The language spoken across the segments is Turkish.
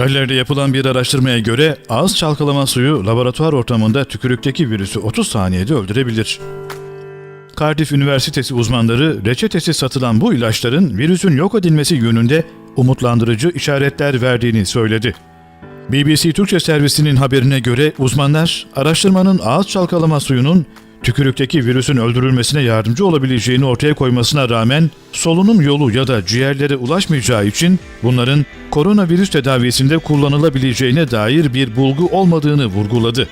Galler'de yapılan bir araştırmaya göre ağız çalkalama suyu laboratuvar ortamında tükürükteki virüsü 30 saniyede öldürebilir. Cardiff Üniversitesi uzmanları reçetesi satılan bu ilaçların virüsün yok edilmesi yönünde umutlandırıcı işaretler verdiğini söyledi. BBC Türkçe servisinin haberine göre uzmanlar araştırmanın ağız çalkalama suyunun tükürükteki virüsün öldürülmesine yardımcı olabileceğini ortaya koymasına rağmen solunum yolu ya da ciğerlere ulaşmayacağı için bunların koronavirüs tedavisinde kullanılabileceğine dair bir bulgu olmadığını vurguladı.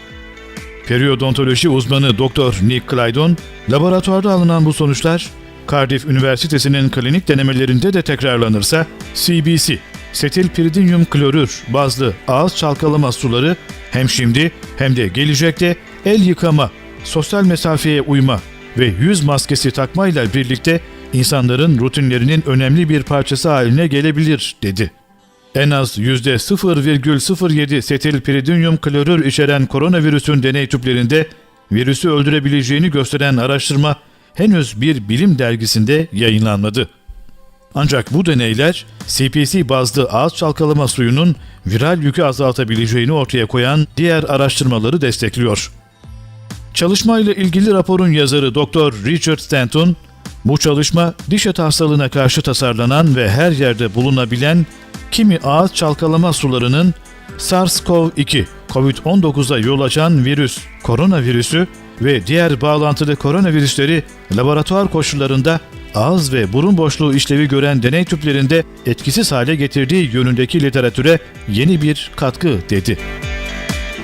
Periyodontoloji uzmanı Dr. Nick Claydon, laboratuvarda alınan bu sonuçlar Cardiff Üniversitesi'nin klinik denemelerinde de tekrarlanırsa CBC, setilpiridinyum klorür bazlı ağız çalkalama suları hem şimdi hem de gelecekte el yıkama, sosyal mesafeye uyma ve yüz maskesi takmayla birlikte insanların rutinlerinin önemli bir parçası haline gelebilir dedi. En az %0,07 setilpiridinyum klorür içeren koronavirüsün deney tüplerinde virüsü öldürebileceğini gösteren araştırma henüz bir bilim dergisinde yayınlanmadı. Ancak bu deneyler CPC bazlı ağız çalkalama suyunun viral yükü azaltabileceğini ortaya koyan diğer araştırmaları destekliyor. Çalışmayla ilgili raporun yazarı Dr. Richard Stanton, bu çalışma diş eti hastalığına karşı tasarlanan ve her yerde bulunabilen kimi ağız çalkalama sularının SARS-CoV-2, COVID-19'a yol açan virüs, koronavirüsü ve diğer bağlantılı koronavirüsleri laboratuvar koşullarında ağız ve burun boşluğu işlevi gören deney tüplerinde etkisiz hale getirdiği yönündeki literatüre yeni bir katkı dedi.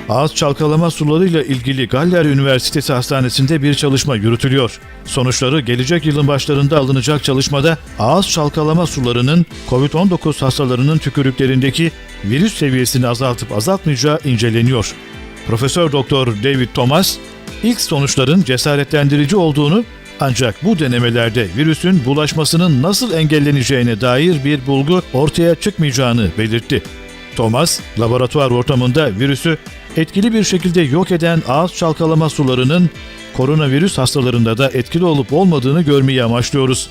Ağız çalkalama sularıyla ilgili Galler Üniversitesi Hastanesi'nde bir çalışma yürütülüyor. Sonuçları gelecek yılın başlarında alınacak çalışmada ağız çalkalama sularının COVID-19 hastalarının tükürüklerindeki virüs seviyesini azaltıp azaltmayacağı inceleniyor. Profesör Doktor David Thomas, ilk sonuçların cesaretlendirici olduğunu ancak bu denemelerde virüsün bulaşmasının nasıl engelleneceğine dair bir bulgu ortaya çıkmayacağını belirtti. Thomas, laboratuvar ortamında virüsü etkili bir şekilde yok eden ağız çalkalama sularının koronavirüs hastalarında da etkili olup olmadığını görmeyi amaçlıyoruz.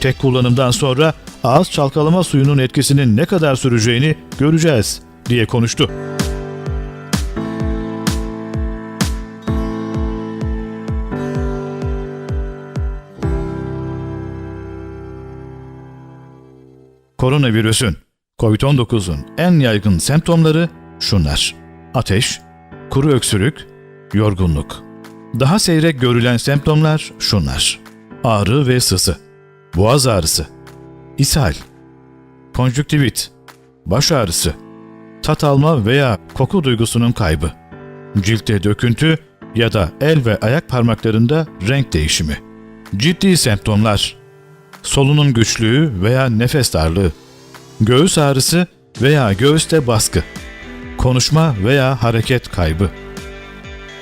Tek kullanımdan sonra ağız çalkalama suyunun etkisinin ne kadar süreceğini göreceğiz diye konuştu. Koronavirüsün, COVID-19'un en yaygın semptomları şunlar. Ateş, kuru öksürük, yorgunluk. Daha seyrek görülen semptomlar şunlar. Ağrı ve sızı, boğaz ağrısı, ishal, konjüktivit, baş ağrısı, tat alma veya koku duygusunun kaybı, ciltte döküntü ya da el ve ayak parmaklarında renk değişimi. Ciddi semptomlar, solunum güçlüğü veya nefes darlığı, göğüs ağrısı veya göğüste baskı, konuşma veya hareket kaybı.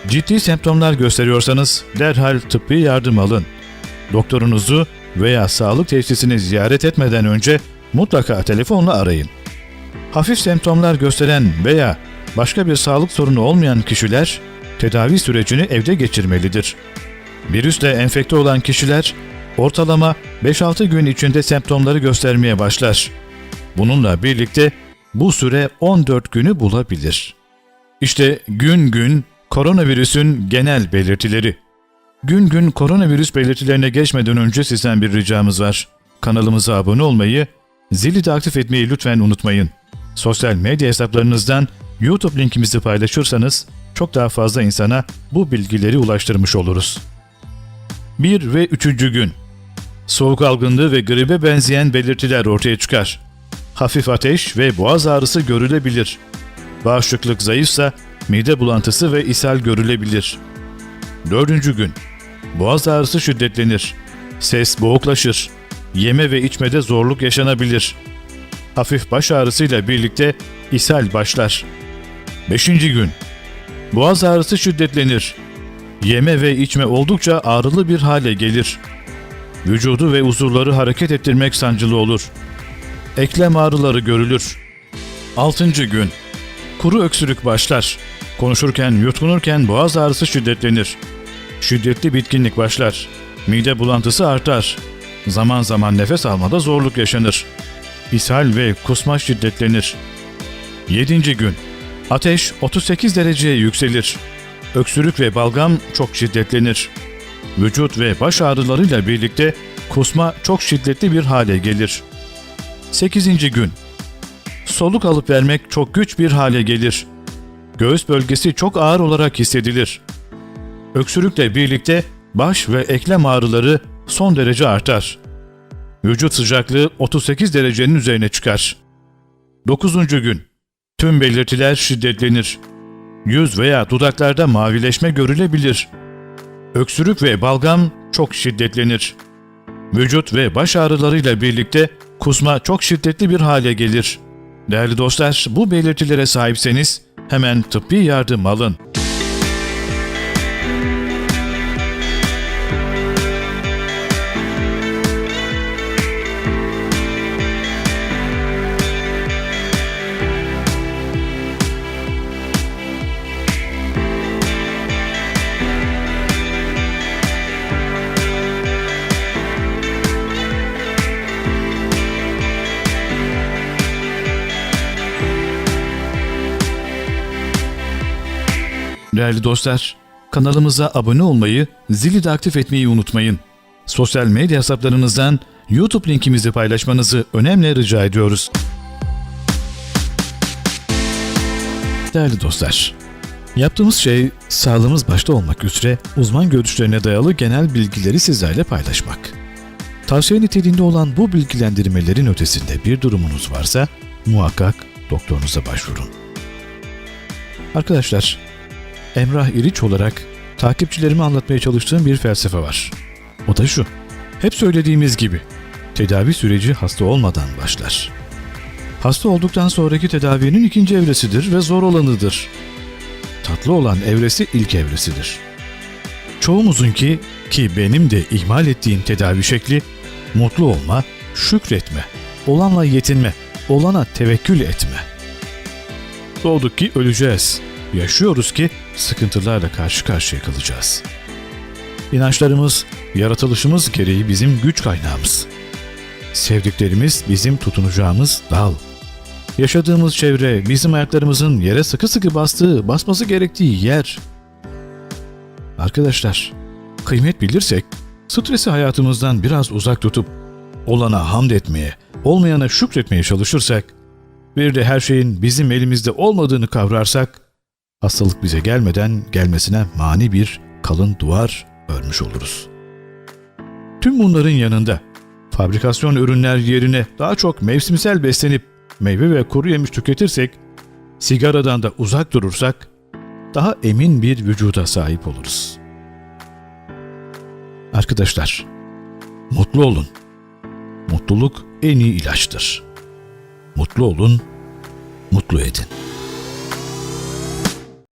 Ciddi semptomlar gösteriyorsanız derhal tıbbi yardım alın. Doktorunuzu veya sağlık tesisini ziyaret etmeden önce mutlaka telefonla arayın. Hafif semptomlar gösteren veya başka bir sağlık sorunu olmayan kişiler tedavi sürecini evde geçirmelidir. Virüsle enfekte olan kişiler ortalama 5-6 gün içinde semptomları göstermeye başlar. Bununla birlikte bu süre 14 günü bulabilir. İşte gün gün koronavirüsün genel belirtileri. Gün gün koronavirüs belirtilerine geçmeden önce sizden bir ricamız var. Kanalımıza abone olmayı, zili de aktif etmeyi lütfen unutmayın. Sosyal medya hesaplarınızdan YouTube linkimizi paylaşırsanız çok daha fazla insana bu bilgileri ulaştırmış oluruz. 1 ve 3. gün Soğuk algınlığı ve gribe benzeyen belirtiler ortaya çıkar. Hafif ateş ve boğaz ağrısı görülebilir. Bağışıklık zayıfsa mide bulantısı ve ishal görülebilir. 4. gün Boğaz ağrısı şiddetlenir. Ses boğuklaşır. Yeme ve içmede zorluk yaşanabilir. Hafif baş ağrısıyla birlikte ishal başlar. 5. gün Boğaz ağrısı şiddetlenir. Yeme ve içme oldukça ağrılı bir hale gelir. Vücudu ve uzuvları hareket ettirmek sancılı olur. Eklem ağrıları görülür. 6. gün Kuru öksürük başlar. Konuşurken, yutkunurken boğaz ağrısı şiddetlenir. Şiddetli bitkinlik başlar. Mide bulantısı artar. Zaman zaman nefes almada zorluk yaşanır. İshal ve kusma şiddetlenir. 7. gün Ateş 38 dereceye yükselir. Öksürük ve balgam çok şiddetlenir. Vücut ve baş ağrılarıyla birlikte kusma çok şiddetli bir hale gelir. 8. gün Soluk alıp vermek çok güç bir hale gelir. Göğüs bölgesi çok ağır olarak hissedilir. Öksürükle birlikte baş ve eklem ağrıları son derece artar. Vücut sıcaklığı 38 derecenin üzerine çıkar. 9. gün Tüm belirtiler şiddetlenir. Yüz veya dudaklarda mavileşme görülebilir. Öksürük ve balgam çok şiddetlenir. Vücut ve baş ağrılarıyla birlikte kusma çok şiddetli bir hale gelir. Değerli dostlar, bu belirtilere sahipseniz hemen tıbbi yardım alın. Değerli dostlar, kanalımıza abone olmayı, zili de aktif etmeyi unutmayın. Sosyal medya hesaplarınızdan YouTube linkimizi paylaşmanızı önemli rica ediyoruz. Değerli dostlar, yaptığımız şey sağlığımız başta olmak üzere uzman görüşlerine dayalı genel bilgileri sizlerle paylaşmak. Tavsiye niteliğinde olan bu bilgilendirmelerin ötesinde bir durumunuz varsa muhakkak doktorunuza başvurun. Arkadaşlar, Emrah İriç olarak takipçilerime anlatmaya çalıştığım bir felsefe var. O da şu. Hep söylediğimiz gibi tedavi süreci hasta olmadan başlar. Hasta olduktan sonraki tedavinin ikinci evresidir ve zor olanıdır. Tatlı olan evresi ilk evresidir. Çoğumuzunki ki benim de ihmal ettiğim tedavi şekli mutlu olma, şükretme, olanla yetinme, olana tevekkül etme. Doğduk ki öleceğiz. Yaşıyoruz ki sıkıntılarla karşı karşıya kalacağız. İnançlarımız, yaratılışımız gereği bizim güç kaynağımız. Sevdiklerimiz bizim tutunacağımız dal. Yaşadığımız çevre bizim ayaklarımızın yere sıkı sıkı bastığı, basması gerektiği yer. Arkadaşlar, kıymet bilirsek, stresi hayatımızdan biraz uzak tutup olana hamd etmeye, olmayana şükretmeye çalışırsak, bir de her şeyin bizim elimizde olmadığını kavrarsak, hastalık bize gelmeden gelmesine mani bir kalın duvar örmüş oluruz. Tüm bunların yanında fabrikasyon ürünler yerine daha çok mevsimsel beslenip meyve ve kuru yemiş tüketirsek, sigaradan da uzak durursak daha emin bir vücuda sahip oluruz. Arkadaşlar, mutlu olun. Mutluluk en iyi ilaçtır. Mutlu olun, mutlu edin.